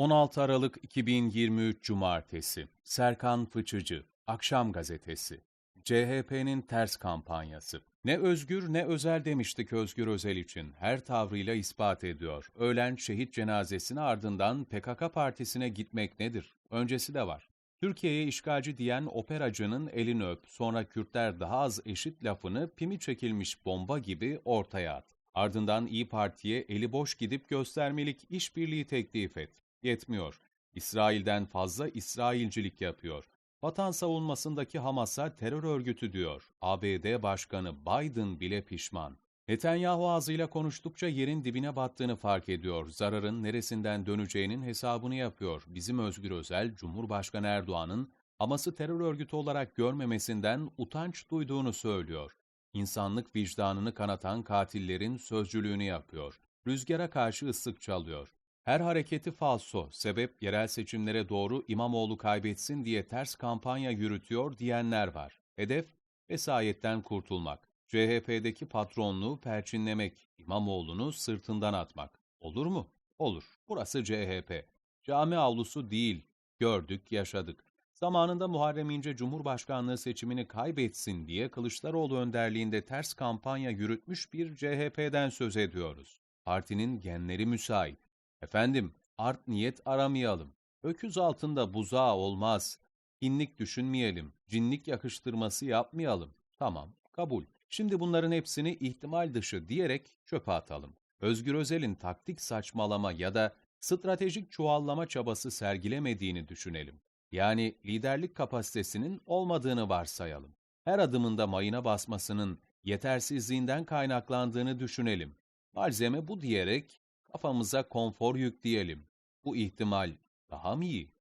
16 Aralık 2023 Cumartesi Serkan Fıçıcı Akşam Gazetesi CHP'nin ters kampanyası. Ne özgür ne özel demiştik Özgür Özel için. Her tavrıyla ispat ediyor. Öğlen şehit cenazesine ardından PKK partisine gitmek nedir? Öncesi de var. Türkiye'ye işgalci diyen operacının elini öp, sonra Kürtler daha az eşit lafını pimi çekilmiş bomba gibi ortaya at. Ardından İyi Parti'ye eli boş gidip göstermelik işbirliği teklif et. Yetmiyor. İsrail'den fazla İsrailcilik yapıyor. Vatan savunmasındaki Hamas'a terör örgütü diyor. ABD Başkanı Biden bile pişman. Netanyahu ağzıyla konuştukça yerin dibine battığını fark ediyor. Zararın neresinden döneceğinin hesabını yapıyor. Bizim Özgür Özel, Cumhurbaşkanı Erdoğan'ın Hamas'ı terör örgütü olarak görmemesinden utanç duyduğunu söylüyor. İnsanlık vicdanını kanatan katillerin sözcülüğünü yapıyor. Rüzgara karşı ıslık çalıyor. Her hareketi falso, sebep yerel seçimlere doğru İmamoğlu kaybetsin diye ters kampanya yürütüyor diyenler var. Hedef, vesayetten kurtulmak. CHP'deki patronluğu perçinlemek, İmamoğlu'nu sırtından atmak. Olur mu? Olur. Burası CHP. Cami avlusu değil. Gördük, yaşadık. Zamanında Muharrem İnce Cumhurbaşkanlığı seçimini kaybetsin diye Kılıçdaroğlu önderliğinde ters kampanya yürütmüş bir CHP'den söz ediyoruz. Partinin genleri müsait. Efendim, art niyet aramayalım. Öküz altında buzağı olmaz. İnlik düşünmeyelim, cinlik yakıştırması yapmayalım. Tamam, kabul. Şimdi bunların hepsini ihtimal dışı diyerek çöpe atalım. Özgür Özel'in taktik saçmalama ya da stratejik çuvallama çabası sergilemediğini düşünelim. Yani liderlik kapasitesinin olmadığını varsayalım. Her adımında mayına basmasının yetersizliğinden kaynaklandığını düşünelim. Malzeme bu diyerek kafamıza konfor yükleyelim. Bu ihtimal daha mı iyi?